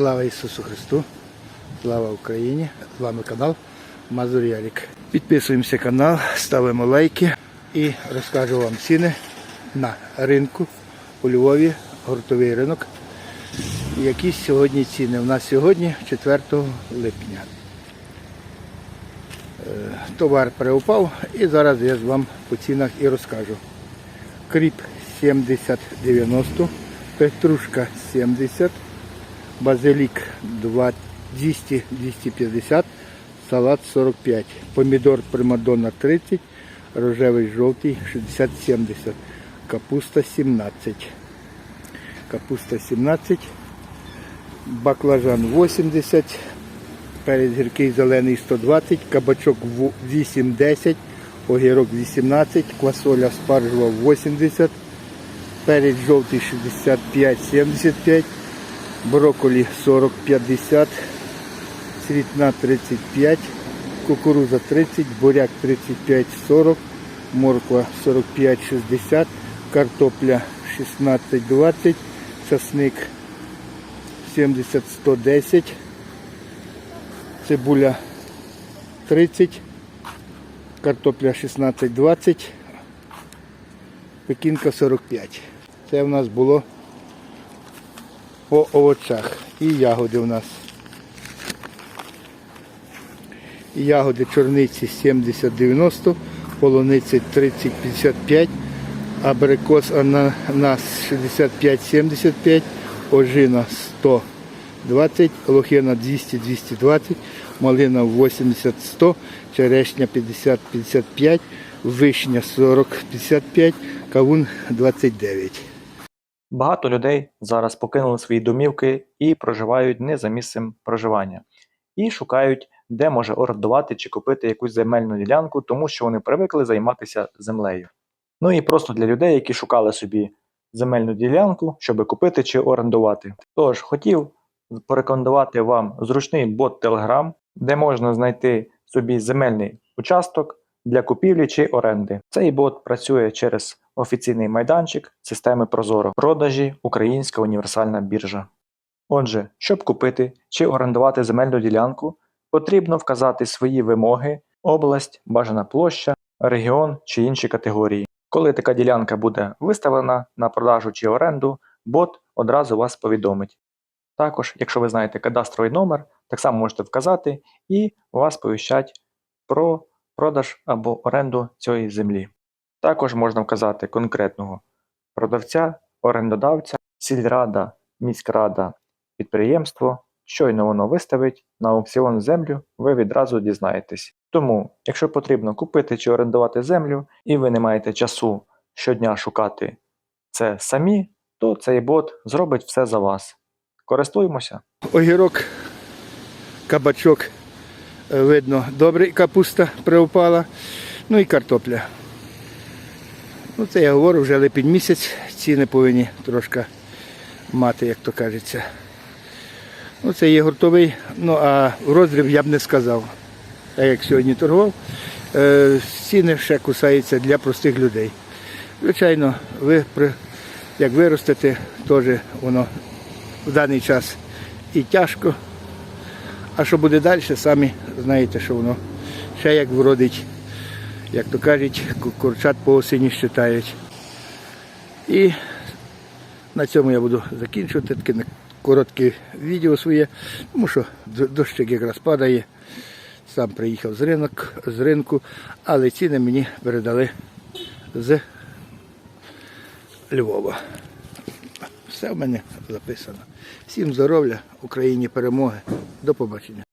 Слава Ісусу Христу! Слава Україні! З вами канал Мазур Ярік. Підписуємося канал, ставимо лайки і розкажу вам ціни на ринку у Львові, гуртовий ринок. Які сьогодні ціни? У нас сьогодні 4 липня. Е, Товар переупав і зараз я вам по цінах і розкажу. Кріп 70-90, петрушка 70, базилік 200-250, салат 45, помідор примадонна 30, рожевий жовтий 60-70, капуста 17, капуста 17, баклажан 80, перець гіркий зелений 120, кабачок 8-10, огірок 18, квасоля спаржева 80, перець жовтий 65-75, брокколі 40-50, цвітна 35, кукуруза 30, буряк 35-40, морква 45-60, картопля 16-20, часник 70-110, цибуля 30, картопля 16-20, пекінка 45. Це в нас було по овочах. І ягоди в нас. Ягоди чорниці 70-90, полуниці 30-55, абрикос ананас 65-75, ожина 120, лохина 200-220, малина 80-100, черешня 50-55, вишня 40-55, кавун 29. Багато людей зараз покинули свої домівки і проживають не за місцем проживання, і шукають, де може орендувати чи купити якусь земельну ділянку, тому що вони привикли займатися землею. Ну і просто для людей, які шукали собі земельну ділянку, щоб купити чи орендувати. Тож хотів порекомендувати вам зручний бот Telegram, де можна знайти собі земельний участок для купівлі чи оренди. Цей бот працює через офіційний майданчик системи Прозоро, продажі Українська універсальна біржа. Отже, щоб купити чи орендувати земельну ділянку, потрібно вказати свої вимоги, область, бажана площа, регіон чи інші категорії. Коли така ділянка буде виставлена на продажу чи оренду, бот одразу вас повідомить. Також, якщо ви знаєте кадастровий номер, так само можете вказати і вас повіщать про продаж або оренду цієї землі. Також можна вказати конкретного продавця, орендодавця, сільрада, міськрада, підприємство. Щойно воно виставить на аукціон землю, ви відразу дізнаєтесь. Тому, якщо потрібно купити чи орендувати землю, і ви не маєте часу щодня шукати це самі, то цей бот зробить все за вас. Користуємося! Огірок, кабачок, е, видно, добре, капуста приупала, ну і картопля. Ну, це я говорю, вже липень місяць, ціни повинні трошки мати, як то кажеться. Ну, це є гуртовий, ну а роздріб я б не сказав. Так як сьогодні торгував, е, ціни ще кусаються для простих людей. Звичайно, ви як виростете, теж воно в даний час і тяжко. А що буде далі, самі знаєте, що воно ще як вродить, як то кажуть, курчат по осені щитають. І на цьому я буду закінчувати таке коротке відео своє, тому що дощик якраз падає. Сам приїхав з ринок, з ринку, але ціни мені передали з Львова. Все в мене записано. Всім здоров'я, Україні перемоги. До побачення.